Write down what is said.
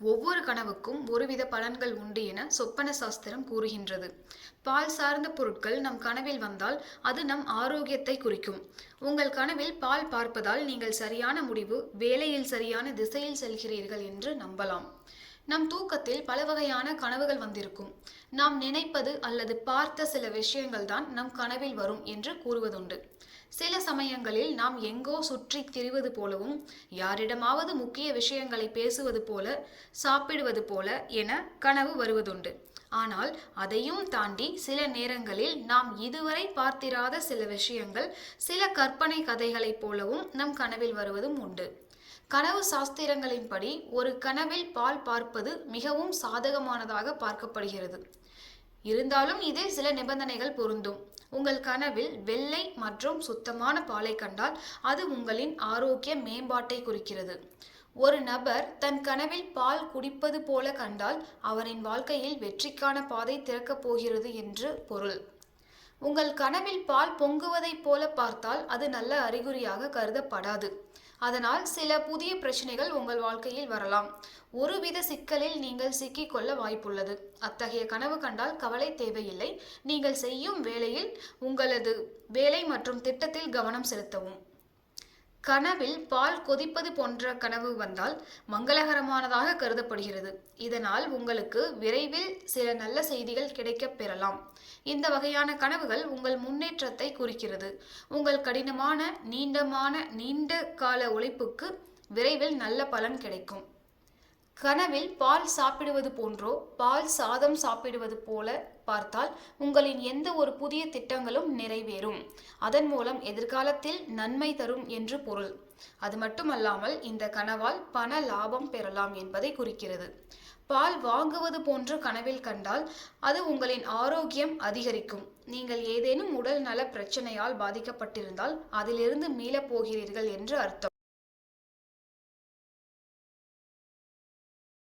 ஒவ்வொரு கனவுக்கும் ஒருவித பலன்கள் உண்டு என சொப்பன சாஸ்திரம் கூறுகின்றது. பால் சார்ந்த பொருட்கள் நம் கனவில் வந்தால் அது நம் ஆரோக்கியத்தை குறிக்கும். உங்கள் கனவில் பால் பார்ப்பதால் நீங்கள் சரியான முடிவு வேலையில் சரியான திசையில் செல்கிறீர்கள் என்று நம்பலாம். நம் தூக்கத்தில் பல வகையான கனவுகள் வந்திருக்கும். நாம் நினைப்பது அல்லது பார்த்த சில விஷயங்கள் தான் நம் கனவில் வரும் என்று கூறுவதுண்டு. சில சமயங்களில் நாம் எங்கோ சுற்றி திரிவது போலவும் யாரிடமாவது முக்கிய விஷயங்களை பேசுவது போல சாப்பிடுவது போல என கனவு வருவதுண்டு. ஆனால் அதையும் தாண்டி சில நேரங்களில் நாம் இதுவரை பார்த்திராத சில விஷயங்கள் சில கற்பனை கதைகளைப் போலவும் நம் கனவில் வருவதும் உண்டு. கனவு சாஸ்திரங்களின்படி ஒரு கனவில் பால் பார்ப்பது மிகவும் சாதகமானதாக பார்க்கப்படுகிறது. இருந்தாலும் இதில் சில நிபந்தனைகள் பொருந்தும். உங்கள் கனவில் வெள்ளை மற்றும் சுத்தமான பாலை கண்டால் அது உங்களின் ஆரோக்கிய மேம்பாட்டை குறிக்கிறது. ஒரு நபர் தன் கனவில் பால் குடிப்பது போல கண்டால் அவரின் வாழ்க்கையில் வெற்றிக்கான பாதை திறக்கப் போகிறது என்று பொருள். உங்கள் கனவில் பால் பொங்குவதைப் போல பார்த்தால் அது நல்ல அறிகுறியாக கருதப்படாது. அதனால் சில புதிய பிரச்சனைகள் உங்கள் வாழ்க்கையில் வரலாம். ஒருவித சிக்கலில் நீங்கள் சிக்கிக்கொள்ள வாய்ப்புள்ளது. அத்தகைய கனவு கண்டால் கவலை தேவையில்லை. நீங்கள் செய்யும் வேலையில் உங்களது வேலை மற்றும் திட்டத்தில் கவனம் செலுத்தவும். கனவில் பால் கொதிப்பது போன்ற கனவு வந்தால் மங்களகரமானதாக கருதப்படுகிறது. இதனால் உங்களுக்கு விரைவில் சில நல்ல செய்திகள் கிடைக்கப் பெறலாம். இந்த வகையான கனவுகள் உங்கள் முன்னேற்றத்தை குறிக்கிறது. உங்கள் கடினமான நீண்டமான நீண்ட கால உழைப்புக்கு விரைவில் நல்ல பலன் கிடைக்கும். கனவில் பால் சாப்பிடுவது போன்றோ பால் சாதம் சாப்பிடுவது போல பார்த்தால் உங்களின் எந்த ஒரு புதிய திட்டங்களும் நிறைவேறும். அதன் மூலம் எதிர்காலத்தில் நன்மை தரும் என்று பொருள். அது மட்டுமல்லாமல் இந்த கனவால் பண லாபம் பெறலாம் என்பதை குறிக்கிறது. பால் வாங்குவது போன்று கனவில் கண்டால் அது உங்களின் ஆரோக்கியம் அதிகரிக்கும். நீங்கள் ஏதேனும் உடல் நல பிரச்சனையால் பாதிக்கப்பட்டிருந்தால் அதிலிருந்து மீளப் போகிறீர்கள் என்று அர்த்தம்.